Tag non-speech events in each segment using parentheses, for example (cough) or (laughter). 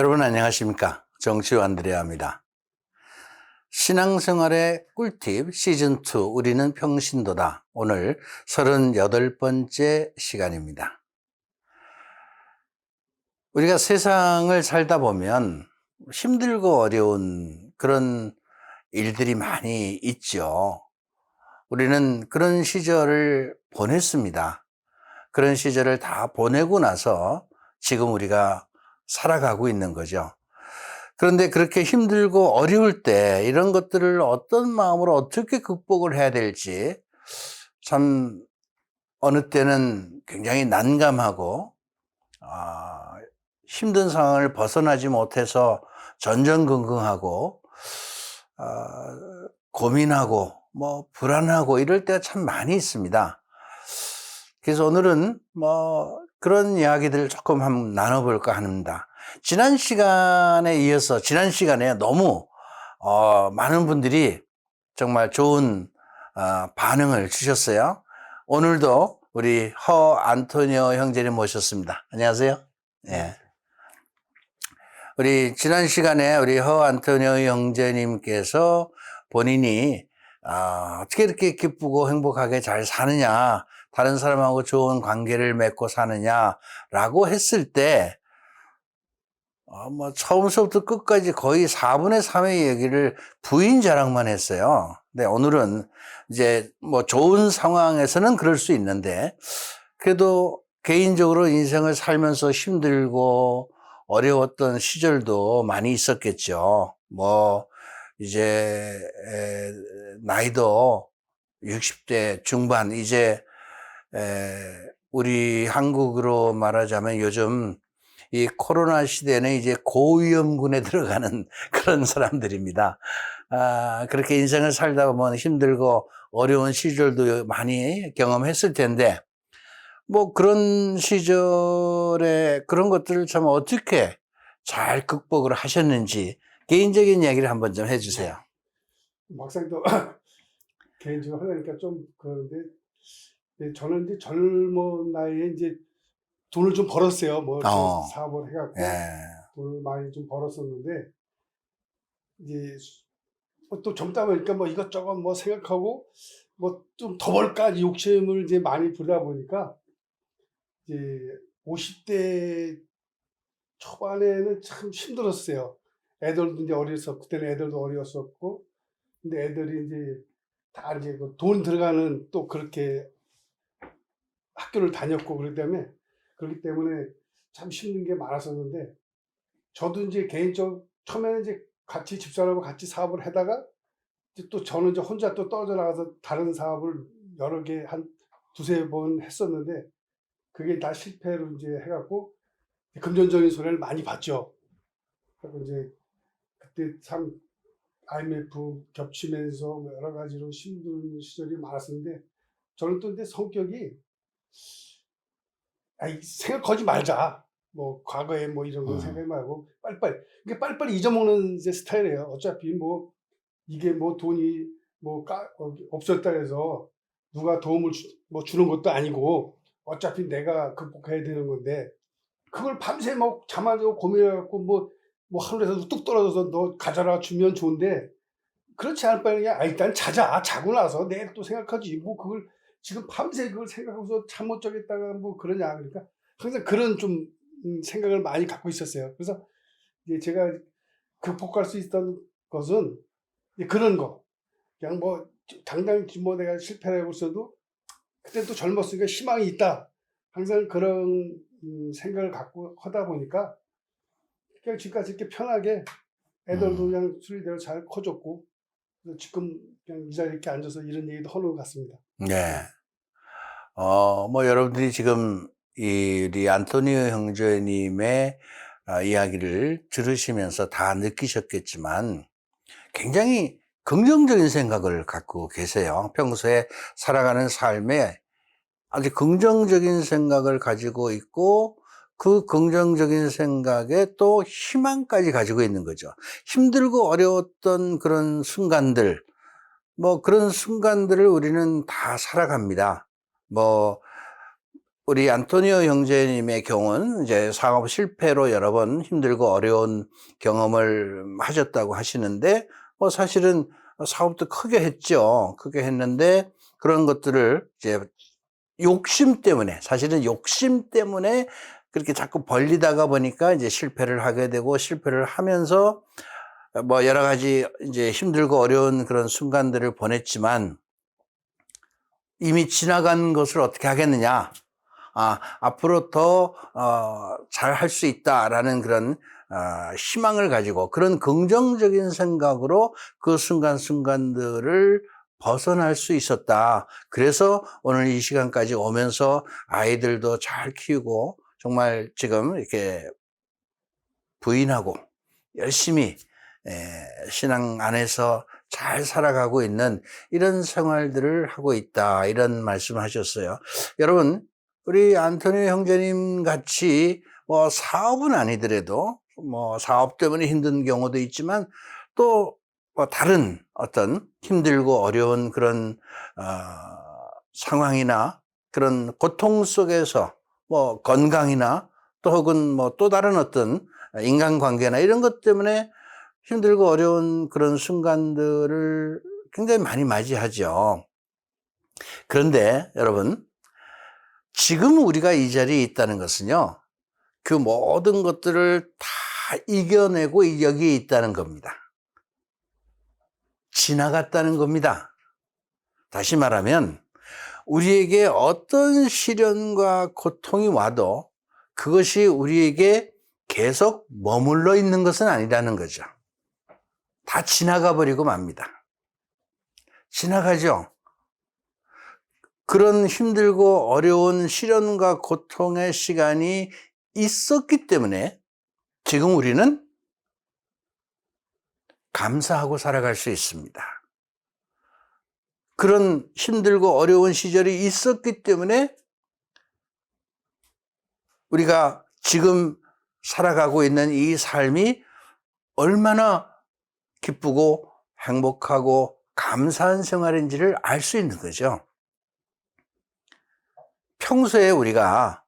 여러분 안녕하십니까? 정치유 안드레아입니다. 신앙생활의 꿀팁 시즌2 우리는 평신도다. 오늘 38번째 시간입니다. 우리가 세상을 살다 보면 힘들고 어려운 그런 일들이 많이 있죠. 우리는 그런 시절을 보냈습니다. 그런 시절을 다 보내고 나서 지금 우리가 살아가고 있는 거죠. 그런데 그렇게 힘들고 어려울 때 이런 것들을 어떤 마음으로 어떻게 극복을 해야 될지 참 어느 때는 굉장히 난감하고 아, 힘든 상황을 벗어나지 못해서 전전긍긍하고 아, 고민하고 뭐 불안하고 이럴 때가 참 많이 있습니다. 그래서 오늘은 뭐 그런 이야기들을 조금 한번 나눠볼까 합니다. 지난 시간에 이어서 지난 시간에 너무 어, 많은 분들이 정말 좋은 어, 반응을 주셨어요. 오늘도 우리 허 안토니오 형제님 모셨습니다. 안녕하세요. 예. 우리 지난 시간에 우리 허 안토니오 형제님께서 본인이 아, 어떻게 이렇게 기쁘고 행복하게 잘 사느냐, 다른 사람하고 좋은 관계를 맺고 사느냐라고 했을 때, 어, 뭐, 처음부터 끝까지 거의 4분의 3의 얘기를 부인 자랑만 했어요. 근데 오늘은 이제 뭐 좋은 상황에서는 그럴 수 있는데, 그래도 개인적으로 인생을 살면서 힘들고 어려웠던 시절도 많이 있었겠죠. 뭐, 이제 에, 나이도 60대 중반 이제 에, 우리 한국으로 말하자면 요즘 이 코로나 시대는 이제 고위험군에 (laughs) 들어가는 그런 사람들입니다. 아, 그렇게 인생을 살다 보면 힘들고 어려운 시절도 많이 경험했을 텐데, 뭐 그런 시절에 그런 것들을 참 어떻게 잘 극복을 하셨는지 개인적인 이야기를 한번 좀 해주세요. 막상 또 (clears throat) 개인적으로 하려니까 좀 그런데 네, 저는 이제 젊은 나이에 이제 돈을 좀 벌었어요. 뭐 어. 사업을 해갖고 예. 돈을 많이 좀 벌었었는데 이제 뭐또 젊다 보니까 뭐 이것저것 뭐 생각하고 뭐 좀 더 벌까 이 욕심을 이제 많이 부르다 보니까 이제 50대 초반에는 참 힘들었어요. 애들도 이제 어렸었고 그때는 애들도 어렸었고 근데 애들이 이제 다 이제 그돈 들어가는 또 그렇게 학교를 다녔고 그렇기 때문에 그렇기 때문에 참 힘든 게 많았었는데 저도 이제 개인적 처음에는 이제 같이 집사람하고 같이 사업을 하다가 또 저는 이제 혼자 또 떨어져 나가서 다른 사업을 여러 개 한 두세 번 했었는데 그게 다 실패로 이제 해갖고 금전적인 손해를 많이 봤죠. 그리고 이제 그때 참 IMF 겹치면서 뭐 여러 가지로 힘든 시절이 많았었는데 저는 또 이제 성격이 아이 생각하지 말자. 뭐 과거에 뭐 이런 거 음. 생각하지 말고 빨리빨리 이게 빨리빨리 잊어먹는 이제 스타일이에요. 어차피 뭐 이게 뭐 돈이 뭐 까, 어, 없었다 해서 누가 도움을 주, 뭐 주는 것도 아니고 어차피 내가 극복해야 되는 건데 그걸 밤새 막 잠안 자고 고민해갖고 뭐, 뭐 하늘에서 뚝 떨어져서 너 가져라 주면 좋은데 그렇지 않을 바에는 그냥 아, 일단 자자 자고 나서 내일 또 생각하지 뭐 그걸 지금 밤새 그걸 생각하고서 잠 못 자겠다가 뭐 그러냐 그러니까 항상 그런 좀 음, 생각을 많이 갖고 있었어요. 그래서 이제 제가 극복할 수 있던 것은 그런 거 그냥 뭐 당장 뭐 내가 실패를 하고 있어도 그때 또 젊었으니까 희망이 있다. 항상 그런 음, 생각을 갖고 하다 보니까 그냥 지금까지 이렇게 편하게 애들도 음. 그냥 순리대로 잘 커졌고 지금 그냥 이 자리에 이렇게 앉아서 이런 얘기도 하는 것 같습니다. 네. 어, 뭐 여러분들이 지금 이 우리 안토니오 형제님의 아, 이야기를 들으시면서 다 느끼셨겠지만 굉장히 긍정적인 생각을 갖고 계세요. 평소에 살아가는 삶에 아주 긍정적인 생각을 가지고 있고 그 긍정적인 생각에 또 희망까지 가지고 있는 거죠. 힘들고 어려웠던 그런 순간들, 뭐 그런 순간들을 우리는 다 살아갑니다. 뭐 우리 안토니오 형제님의 경우는 이제 사업 실패로 여러 번 힘들고 어려운 경험을 하셨다고 하시는데, 뭐 사실은 사업도 크게 했죠. 크게 했는데, 그런 것들을 이제 욕심 때문에, 사실은 욕심 때문에 그렇게 자꾸 벌리다가 보니까 이제 실패를 하게 되고, 실패를 하면서 뭐 여러 가지 이제 힘들고 어려운 그런 순간들을 보냈지만, 이미 지나간 것을 어떻게 하겠느냐. 아, 앞으로 더, 어, 잘 할 수 있다라는 그런, 어, 희망을 가지고 그런 긍정적인 생각으로 그 순간순간들을 벗어날 수 있었다. 그래서 오늘 이 시간까지 오면서 아이들도 잘 키우고 정말 지금 이렇게 부인하고 열심히 에, 신앙 안에서 잘 살아가고 있는 이런 생활들을 하고 있다. 이런 말씀을 하셨어요. 여러분, 우리 안토니 형제님 같이 뭐 사업은 아니더라도 뭐 사업 때문에 힘든 경우도 있지만 또 뭐 다른 어떤 힘들고 어려운 그런 어, 상황이나 그런 고통 속에서 뭐 건강이나 또 혹은 뭐 또 다른 어떤 인간관계나 이런 것 때문에 힘들고 어려운 그런 순간들을 굉장히 많이 맞이하죠. 그런데 여러분, 지금 우리가 이 자리에 있다는 것은요, 그 모든 것들을 다 이겨내고 여기에 있다는 겁니다. 지나갔다는 겁니다. 다시 말하면, 우리에게 어떤 시련과 고통이 와도 그것이 우리에게 계속 머물러 있는 것은 아니라는 거죠. 다 지나가 버리고 맙니다. 지나가죠. 그런 힘들고 어려운 시련과 고통의 시간이 있었기 때문에 지금 우리는 감사하고 살아갈 수 있습니다. 그런 힘들고 어려운 시절이 있었기 때문에 우리가 지금 살아가고 있는 이 삶이 얼마나 기쁘고 행복하고 감사한 생활인지를 알 수 있는 거죠. 평소에 우리가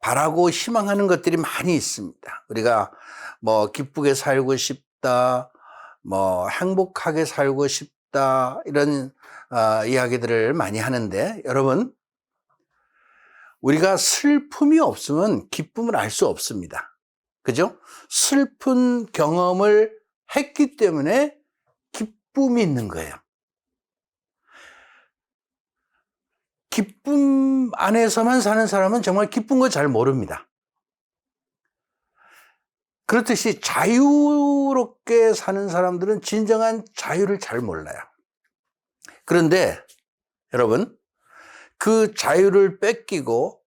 바라고 희망하는 것들이 많이 있습니다. 우리가 뭐 기쁘게 살고 싶다, 뭐 행복하게 살고 싶다, 이런 어, 이야기들을 많이 하는데 여러분, 우리가 슬픔이 없으면 기쁨을 알 수 없습니다. 그죠? 슬픈 경험을 했기 때문에 기쁨이 있는 거예요. 기쁨 안에서만 사는 사람은 정말 기쁜 거 잘 모릅니다. 그렇듯이 자유롭게 사는 사람들은 진정한 자유를 잘 몰라요. 그런데 여러분, 그 자유를 뺏기고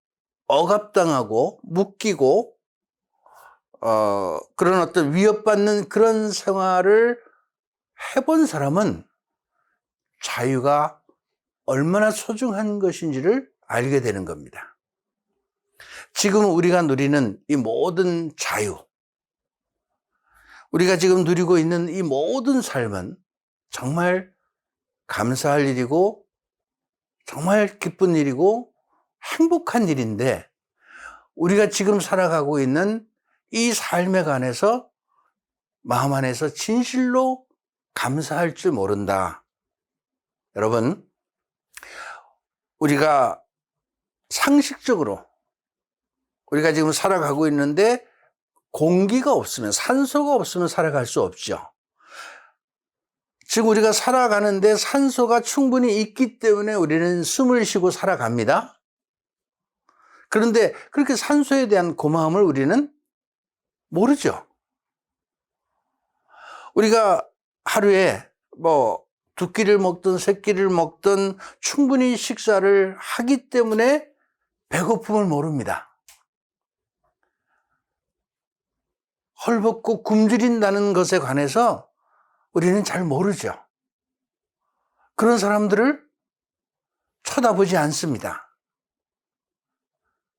억압당하고 묶이고 어, 그런 어떤 위협받는 그런 생활을 해본 사람은 자유가 얼마나 소중한 것인지를 알게 되는 겁니다. 지금 우리가 누리는 이 모든 자유, 우리가 지금 누리고 있는 이 모든 삶은 정말 감사할 일이고, 정말 기쁜 일이고, 행복한 일인데, 우리가 지금 살아가고 있는 이 삶에 관해서 마음 안에서 진실로 감사할 줄 모른다. 여러분, 우리가 상식적으로 우리가 지금 살아가고 있는데 공기가 없으면, 산소가 없으면 살아갈 수 없죠. 지금 우리가 살아가는데 산소가 충분히 있기 때문에 우리는 숨을 쉬고 살아갑니다. 그런데 그렇게 산소에 대한 고마움을 우리는 모르죠. 우리가 하루에 뭐 두 끼를 먹든 세 끼를 먹든 충분히 식사를 하기 때문에 배고픔을 모릅니다. 헐벗고 굶주린다는 것에 관해서 우리는 잘 모르죠. 그런 사람들을 쳐다보지 않습니다.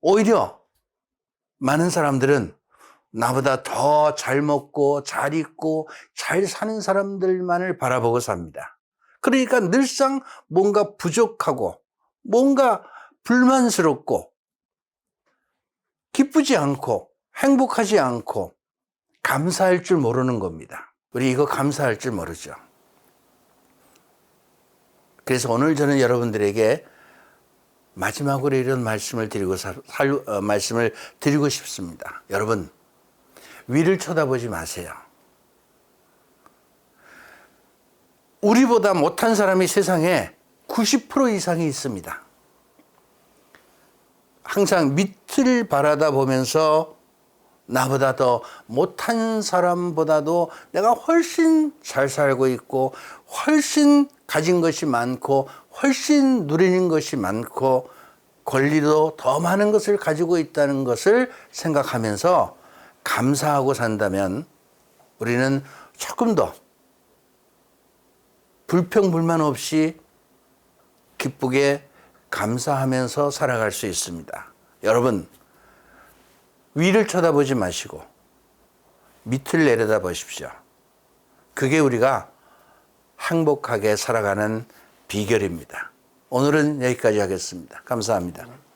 오히려 많은 사람들은 나보다 더 잘 먹고 잘 입고 잘 사는 사람들만을 바라보고 삽니다. 그러니까 늘상 뭔가 부족하고 뭔가 불만스럽고 기쁘지 않고 행복하지 않고 감사할 줄 모르는 겁니다. 우리 이거 감사할 줄 모르죠. 그래서 오늘 저는 여러분들에게 마지막으로 이런 말씀을 드리고 살, 살- 어, 말씀을 드리고 싶습니다. 여러분 위를 쳐다보지 마세요. 우리보다 못한 사람이 세상에 90% 이상이 있습니다. 항상 밑을 바라다 보면서 나보다 더 못한 사람보다도 내가 훨씬 잘 살고 있고 훨씬 가진 것이 많고 훨씬 누리는 것이 많고 권리도 더 많은 것을 가지고 있다는 것을 생각하면서 감사하고 산다면 우리는 조금 더 불평불만 없이 기쁘게 감사하면서 살아갈 수 있습니다. 여러분, 위를 쳐다보지 마시고 밑을 내려다 보십시오. 그게 우리가 행복하게 살아가는 비결입니다. 오늘은 여기까지 하겠습니다. 감사합니다.